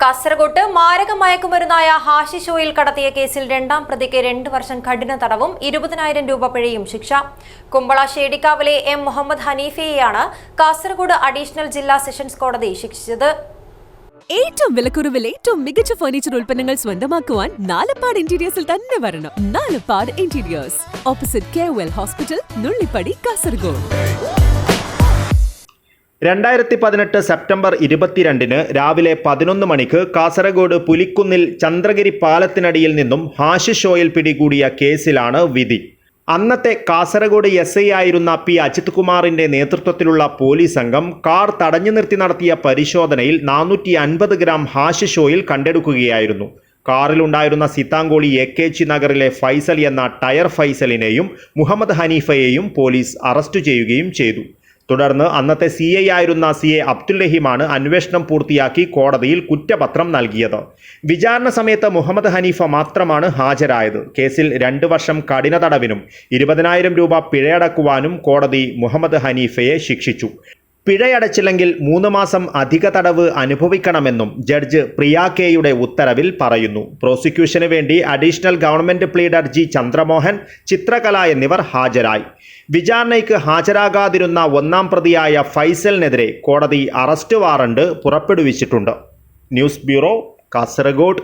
കാസർഗോട്ട് മാരക മയക്കുമരുന്നായ hashish oil കടത്തിയ കേസിൽ രണ്ടാം പ്രതിക്ക് രണ്ട് വർഷം കഠിന തടവും ഇരുപതിനായിരം രൂപ പിഴയും ശിക്ഷ. കുമ്പള ഷേടിക്കാവിലെ എം മുഹമ്മദ് ഹനീഫയെയാണ് കാസർഗോഡ് അഡീഷണൽ ജില്ലാ സെഷൻസ് കോടതി ശിക്ഷിച്ചത്. ഏറ്റവും വിലക്കുറവിൽ ഏറ്റവും മികച്ച ഫർണിച്ചർ ഉൽപ്പന്നങ്ങൾ സ്വന്തമാക്കുവാൻ നാലപ്പാട് ഇന്റീരിയേഴ്സിൽ തന്നെ വരണം. Nalappad interiors opposite K hospital Nullippady Kasaragod രണ്ടായിരത്തി പതിനെട്ട് സെപ്റ്റംബർ ഇരുപത്തിരണ്ടിന് രാവിലെ പതിനൊന്ന് മണിക്ക് കാസർഗോഡ് പുലിക്കുന്നിൽ ചന്ദ്രഗിരി പാലത്തിനടിയിൽ നിന്നും ഹാഷിഷ് ഓയിൽ പിടികൂടിയ കേസിലാണ് വിധി. അന്നത്തെ കാസർഗോഡ് എസ് ഐ ആയിരുന്ന പി അജിത് കുമാറിന്റെ നേതൃത്വത്തിലുള്ള പോലീസ് സംഘം കാർ തടഞ്ഞു നിർത്തി നടത്തിയ പരിശോധനയിൽ നാനൂറ്റി അൻപത് ഗ്രാം ഹാഷിഷ് ഓയിൽ കണ്ടെടുക്കുകയായിരുന്നു. കാറിലുണ്ടായിരുന്ന സിത്താങ്കോളി എ കെ ജി നഗറിലെ ഫൈസൽ എന്ന ടയർ ഫൈസലിനെയും മുഹമ്മദ് ഹനീഫയെയും പോലീസ് അറസ്റ്റ് ചെയ്യുകയും ചെയ്തു. തുടർന്ന് അന്നത്തെ സി ഐ ആയിരുന്ന സി എ അബ്ദുൽ റഹീമാണ് അന്വേഷണം പൂർത്തിയാക്കി കോടതിയിൽ കുറ്റപത്രം നൽകിയത്. വിചാരണ സമയത്ത് മുഹമ്മദ് ഹനീഫ മാത്രമാണ് ഹാജരായത്. കേസിൽ രണ്ട് വർഷം കഠിന തടവിനും ഇരുപതിനായിരം രൂപ പിഴയടക്കുവാനും കോടതി മുഹമ്മദ് ഹനീഫയെ ശിക്ഷിച്ചു. പിഴയടച്ചില്ലെങ്കിൽ മൂന്ന് മാസം അധിക തടവ് അനുഭവിക്കണമെന്നും ജഡ്ജ് പ്രിയ കെയുടെ ഉത്തരവിൽ പറയുന്നു. പ്രോസിക്യൂഷന് വേണ്ടി additional government pleader G Chandramohan Chithrakala എന്നിവർ ഹാജരായി. വിചാരണയ്ക്ക് ഹാജരാകാതിരുന്ന ഒന്നാം പ്രതിയായ ഫൈസലിനെതിരെ കോടതി അറസ്റ്റ് വാറണ്ട് പുറപ്പെടുവിച്ചിട്ടുണ്ട്. News bureau Kasaragod.